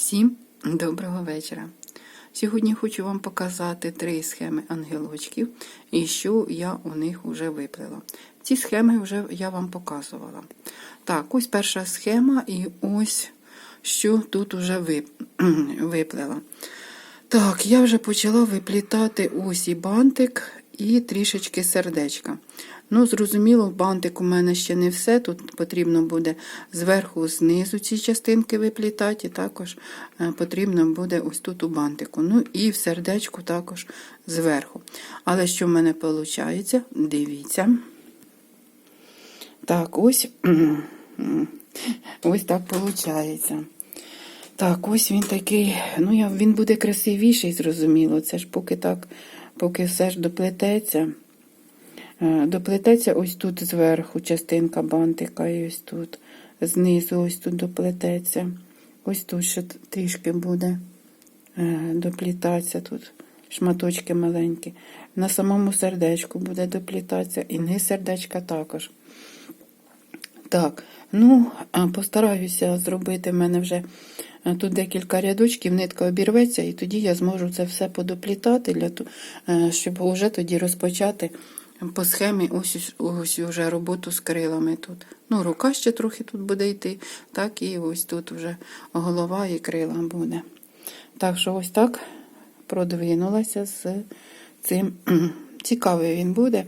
Всім доброго вечора. Сьогодні хочу вам показати три схеми ангелочків і що я у них вже виплела. Ці схеми вже я вам показувала. Так, ось перша схема, і ось що тут вже виплела. Так, я вже почала виплітати ось і бантик, і трішечки сердечка. Ну, зрозуміло, бантик у мене ще не все. Тут потрібно буде зверху, знизу ці частинки виплітати, і також е, потрібно буде ось тут у бантику. Ну і в сердечку також зверху. Але що в мене виходить? Дивіться. Так, ось ось так виходить. Так, ось він такий, ну я, він буде красивіший, зрозуміло. Це ж поки так, поки все ж доплететься. Е, Доплететься ось тут зверху частинка бантика, і ось тут. Знизу ось тут доплететься. Ось тут ще трішки буде е, доплітатися тут шматочки маленькі. На самому сердечку буде доплітатися, і низ сердечка також. Так, ну, постараюся зробити в мене вже е, тут декілька рядочків, нитка обірветься, і тоді я зможу це все подоплітати, щоб вже тоді розпочати по схемі ось, ось вже роботу з крилами тут. Ну, рука ще трохи тут буде йти, так і ось тут вже голова і крила буде. Так що ось так продвинулася з цим. Цікавий він буде.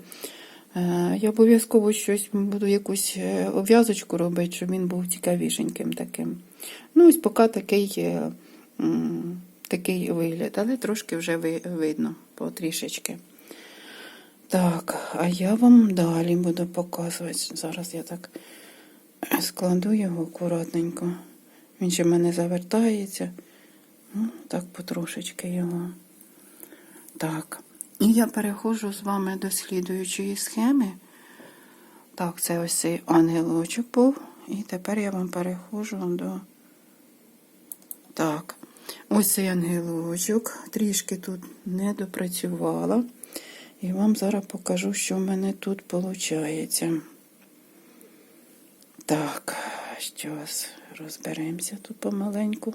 Е, Я обов'язково щось буду якусь е, обв'язочку робити, щоб він був цікавішеньким таким. Ну, ось поки такий е, такий вигляд, але трошки вже видно потрішечки. Так, а я вам далі буду показувати. Зараз я так складу його акуратненько. Він ще в мене завертається. Ну, так потрошечки його. Так. І я переходжу з вами до слідуючої схеми. Так, це ось цей ангелочок був. І тепер я вам переходжу до. Так, ось цей ангелочок. Трішки тут не допрацювала. І вам зараз покажу, що в мене тут виходить. Так, зараз розберемося тут помаленьку.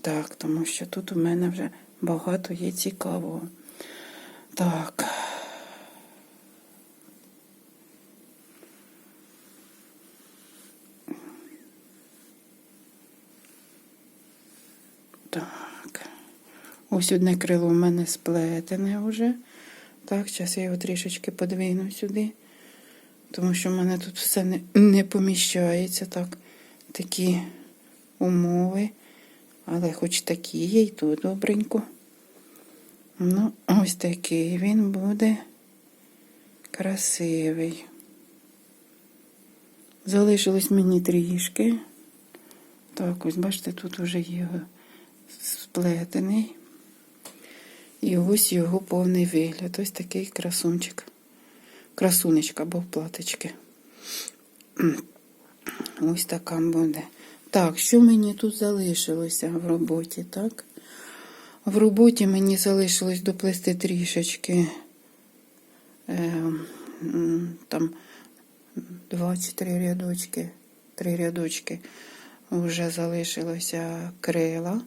Так, тому що тут у мене вже багато є цікавого. Так. Так. Ось одне крило у мене сплетене вже. Так, зараз я його трішечки подвину сюди, тому що в мене тут все не, не поміщається. Так, такі умови. Але хоч такі є, і тут добренько. Ну, ось такий він буде красивий. Залишилось мені трішки. Так, ось бачите, тут вже його сплетений. І ось його повний вигляд. Ось такий красунчик. Красунечка, бо в платочки. Ось така буде. Так, що мені тут залишилося в роботі, так? В роботі мені залишилось доплести трішечки. Е, там 23 рядочки, 3 рядочки вже залишилося крила.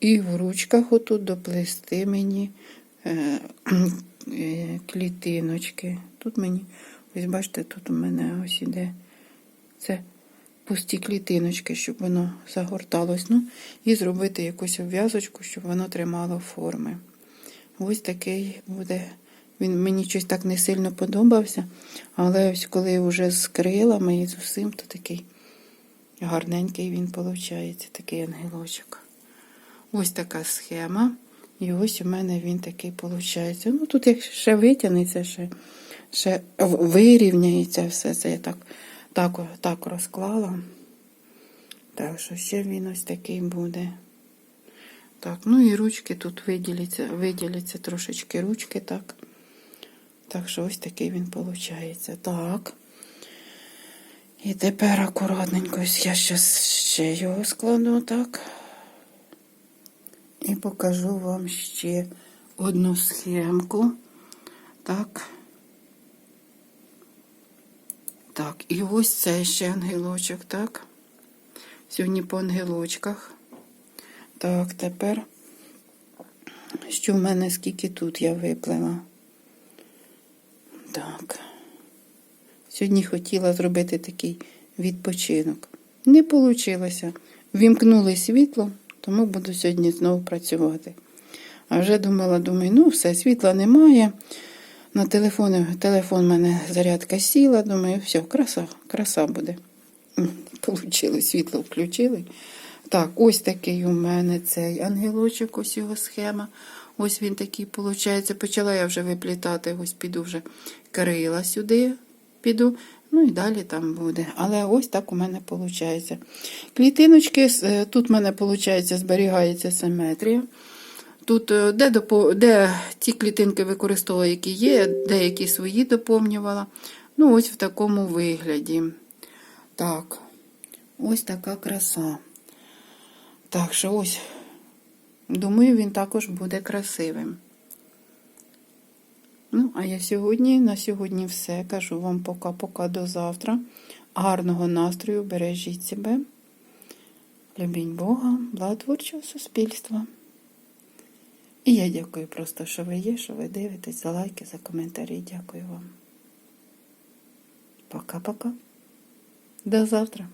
І в ручках отут доплести мені е, е, клітиночки. Тут мені, ось бачите, тут у мене ось іде це пусті клітиночки, щоб воно загорталось. Ну, і зробити якусь обв'язочку, щоб воно тримало форми. Ось такий буде. Він мені щось так не сильно подобався, але ось коли вже з крилами і з усім, то такий гарненький він виходить, такий ангелочок. Ось така схема. І ось у мене він такий виходить. Ну, тут як ще витягнеться, ще, ще вирівняється все це. Я так, так, так розклала. Так що ще він ось такий буде. Так, ну і ручки тут виділяться, виділяться трошечки ручки, так. Так що ось такий він виходить. Так. І тепер акуратненько я ще його складу, так. І покажу вам ще одну схемку. Так. Так, і ось цей ще ангелочок, так. Сьогодні по ангелочках. Так, тепер, що в мене скільки тут я виплила. Так. Сьогодні хотіла зробити такий відпочинок. Не вийшло. Вімкнули світло, тому буду сьогодні знову працювати. А вже думала, думаю, ну все, світла немає. На телефоні, телефон в мене зарядка сіла, думаю, все, краса, краса буде. М, Получило, світло включили. Так, ось такий у мене цей ангелочок, ось його схема. Ось він такий, виходить. Почала я вже виплітати, ось піду вже крила сюди, піду. Ну і далі там буде. Але ось так у мене виходить. Клітиночки, е, тут в мене виходить, зберігається симетрія. Тут, е, де, де ті клітинки використовувала, які є, деякі свої доповнювала. Ну, ось в такому вигляді. Так, ось така краса. Так що ось, думаю, він також буде красивим. Ну, а я сьогодні, на сьогодні все. Кажу вам пока-пока до завтра. Гарного настрою, бережіть себе. Любіть Бога, благотворчого суспільства. І я дякую просто, що ви є, що ви дивитесь, за лайки, за коментарі. Дякую вам. Пока-пока. До завтра.